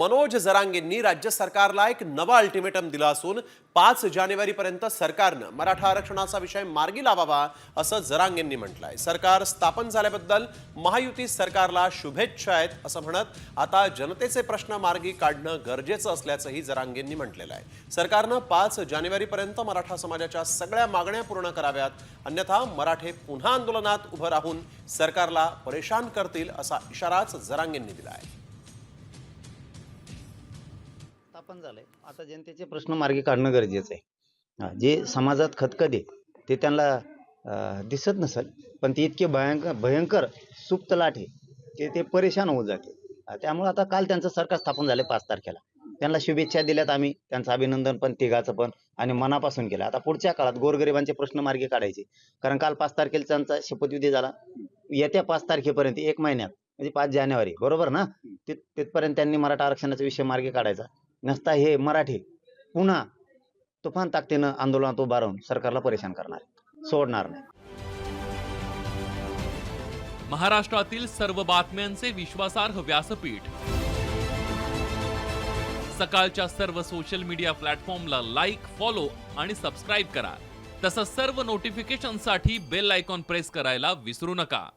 मनोज जरांगेंनी राज्य सरकारला एक नवा अल्टिमेटम दिला असून पाच जानेवारीपर्यंत सरकारनं मराठा आरक्षणाचा विषय मार्गी लावावा असं जरांगेंनी म्हटलंय. सरकार स्थापन झाल्याबद्दल महायुती सरकारला शुभेच्छा आहेत असं म्हणत आता जनतेचे प्रश्न मार्गी काढणं गरजेचं असल्याचंही जरांगेंनी म्हटलेलं आहे. सरकारनं पाच जानेवारीपर्यंत मराठा समाजाच्या सगळ्या मागण्या पूर्ण कराव्यात अन्यथा मराठे पुन्हा आंदोलनात उभं राहून सरकारला परेशान करतील असा इशाराच जरांगेंनी दिला आहे पण झालंय. आता जनतेचे प्रश्न मार्गी काढणं गरजेचं आहे. जे समाजात खतखदे ते त्यांना दिसत नसेल पण ते इतके भयंकर भयंकर सुप्त आहे ते ते परेशान होऊन जाते त्यामुळे आता काल त्यांचं सरकार स्थापन झालं पाच तारखेला. त्यांना शुभेच्छा दिल्यात आम्ही त्यांचं अभिनंदन पण तिघाचं पण आणि मनापासून केलं. आता पुढच्या काळात गोरगरिबांचे प्रश्न मार्गी काढायचे. कारण काल पाच तारखेला त्यांचा शपथविधी झाला. येत्या पाच तारखेपर्यंत एक महिन्यात म्हणजे पाच जानेवारी बरोबर ना? तिथपर्यंत त्यांनी मराठा आरक्षणाचा विषय मार्गी काढायचा. नसता हे मराठी. पुन्हा तुफान ताकदीनं आंदोलनात उभारून सरकारला परेशान करणार. सोडणार नाही. महाराष्ट्रातील सर्व बातम्यांचे विश्वासार्ह व्यासपीठ. सकाळच्या सर्व सोशल मीडिया प्लॅटफॉर्मला लाईक फॉलो आणि सबस्क्राईब करा. तसंच सर्व नोटिफिकेशनसाठी बेल आयकॉन प्रेस करायला विसरू नका.